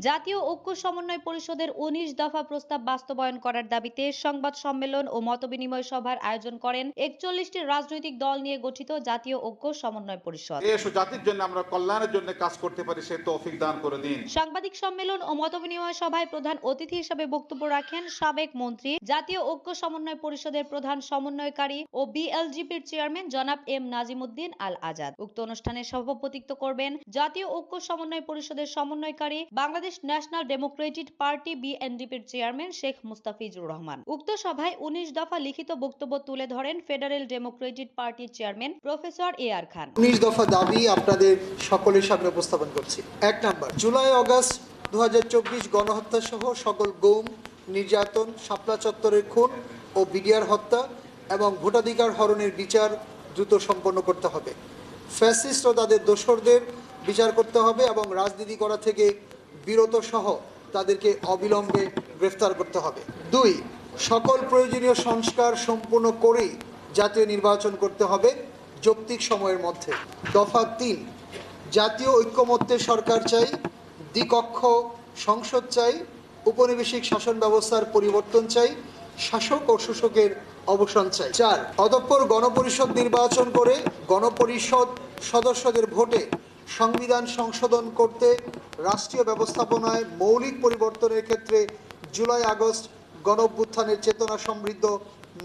জাতীয় ঐক্য সমন্বয় পরিষদের উনিশ দফা প্রস্তাব বাস্তবায়ন করার দাবিতে সংবাদ সম্মেলন ও মতবিনিময় সভার আয়োজন করেন একচল্লিশটি রাজনৈতিক দল নিয়ে গঠিত জাতীয় ঐক্য সমন্বয় পরিষদ। দেশ ও জাতির জন্য আমরা কল্যাণের জন্য কাজ করতে পারি সে তৌফিক দান করে দিন। সাংবাদিক সম্মেলন ও মতবিনিময় সভায় প্রধান অতিথি হিসেবে বক্তব্য রাখেন সাবেক মন্ত্রী জাতীয় ঐক্য সমন্বয় পরিষদের প্রধান সমন্বয়কারী ও বিএলজিপির চেয়ারম্যান জনাব এম নাজিমুদ্দিন আল আজাদ উক্ত অনুষ্ঠানে সভাপতিত্ব করবেন জাতীয় ঐক্য সমন্বয় পরিষদের সমন্বয়কারী বাংলাদেশ ন্যাশনাল ডেমোক্রেটিক পার্টি বিএনডিপির চেয়ারম্যান শেখ মুস্তাফিজুর রহমান। উক্ত সভায় উনিশ দফা লিখিত বক্তব্য তুলে ধরেন ফেডারেল ডেমোক্রেটিক পার্টির chairman professor A R Khan. উনিশ দফা দাবি আপনাদের সকলের সামনে উপস্থাপন করছি। এক নম্বর, জুলাই আগস্ট দু গণহত্যা সহ সকল গুম, নির্যাতন, শাপলা চত্বরের খুন ও বিডিআর হত্যা এবং ভোটাধিকার হরণের বিচার দ্রুত সম্পন্ন করতে হবে। ফ্যাসিস্ট ও তাদের দোসরদের বিচার করতে হবে এবং রাজনীতি করা থেকে বিরত সহ তাদেরকে অবিলম্বে গ্রেফতার করতে হবে। দুই, সকল প্রয়োজনীয় সংস্কার সম্পূর্ণ করেই জাতীয় নির্বাচন করতে হবে যৌক্তিক সময়ের মধ্যে। দফা তিন, জাতীয় ঐক্যমত্যের সরকার চাই, দ্বিকক্ষ সংসদ চাই উপনিবেশিক শাসন ব্যবস্থার পরিবর্তন চাই, শাসক ও শোষকের অবসান চাই। চার, অতঃপর গণপরিষদ নির্বাচন করে গণপরিষদ সদস্যদের ভোটে সংবিধান সংশোধন করতে রাষ্ট্রীয় ব্যবস্থাপনায় মৌলিক পরিবর্তনের ক্ষেত্রে জুলাই আগস্ট গণ চেতনা সমৃদ্ধ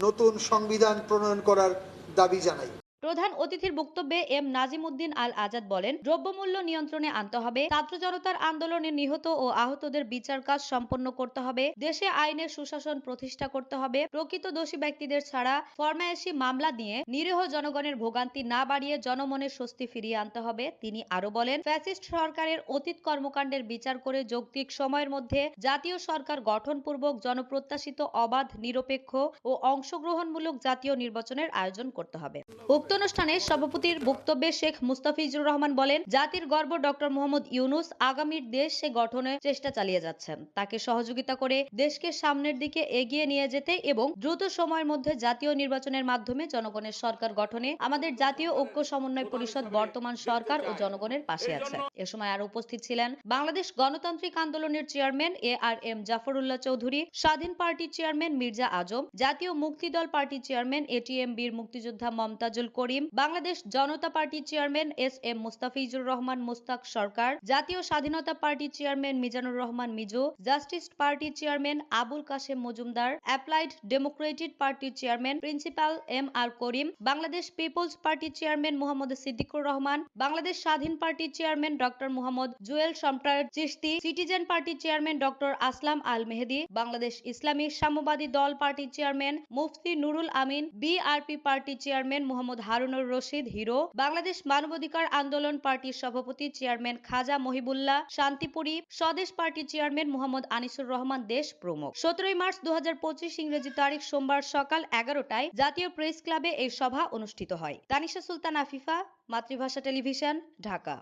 নতুন সংবিধান প্রণয়ন করার দাবি জানাই। প্রধান অতিথির বক্তব্যে এম নাজিমুদ্দিন আল আজাদ বলেন, দ্রব্যমূল্য নিয়ন্ত্রণে আনতে হবে ছাত্র জনতার আন্দোলনে নিহত ও আহতদের বিচার কাজ সম্পন্ন করতে হবে, দেশে আইনের সুশাসন প্রতিষ্ঠা করতে হবে, প্রকৃত দোষী ব্যক্তিদের ছাড়া ফরমায়েশি মামলা দিয়ে নিরীহ জনগণের ভোগান্তি না বাড়িয়ে জনমনের স্বস্তি ফিরিয়ে আনতে হবে, তিনি আরও বলেন, ফ্যাসিস্ট সরকারের অতীত কর্মকাণ্ডের বিচার করে যৌক্তিক সময়ের মধ্যে জাতীয় সরকার গঠনপূর্বক জনপ্রত্যাশিত অবাধ, নিরপেক্ষ ও অংশগ্রহণমূলক জাতীয় নির্বাচনের আয়োজন করতে হবে। উক্ত অনুষ্ঠানে সভাপতির বক্তব্যে শেখ মুস্তাফিজুর রহমান বলেন জাতির গর্ব ডক্টর মোহাম্মদ ইউনুস আগামীর দেশ সে গঠনের চেষ্টা চালিয়ে যাচ্ছেন। তাকে সহযোগিতা করে দেশকে সামনের দিকে এগিয়ে নিয়ে যেতে এবং দ্রুত সময়ের মধ্যে জাতীয় নির্বাচনের মাধ্যমে জনগণের সরকার গঠনে আমাদের জাতীয় ঐক্য সমন্বয় পরিষদ বর্তমান সরকার ও জনগণের পাশে আছে। এ সময় আরও উপস্থিত ছিলেন বাংলাদেশ গণতান্ত্রিক আন্দোলনের chairman A R M Zafrullah Chowdhury স্বাধীন পার্টির চেয়ারম্যান মির্জা আজম জাতীয় মুক্তি দল পার্টির চেয়ারম্যান এটিএম বীর মুক্তিযোদ্ধা Momtajul Karim, Bangladesh Janata party chairman S M Mustafizur Rahman Mustak Sarkar, Jatiya Swadhinata party chairman Mizanur Rahman Mizu, justice পার্টির chairman Abul Kashem Majumdar, applied democratic পার্টির chairman principal M R Karim, Bangladesh people's পার্টির chairman Mohammad Siddiqur Rahman, Bangladesh Swadhin পার্টির chairman doctor Mohammad Jewel সম্প্রায়র Chishti citizen পার্টির chairman doctor Aslam Al Mehedi, Bangladesh Islami Samyabadi Dal পার্টির chairman Mufti Nurul Amin, BRP পার্টির chairman Mohammad Harunur Rashid hero, Bangladesh মানবাধিকার আন্দোলন পার্টির সভাপতি chairman Khaja Mohibullah, Shantipuri Swadesh party chairman Mohammad Anisur Rahman দেশ প্রমুখ। সতেরোই মার্চ দু হাজার পঁচিশ ইংরেজি তারিখ সোমবার সকাল এগারোটায় জাতীয় প্রেস ক্লাবে এই সভা অনুষ্ঠিত হয়। তানিশা সুলতান আফিফা, মাতৃভাষা টেলিভিশন, ঢাকা।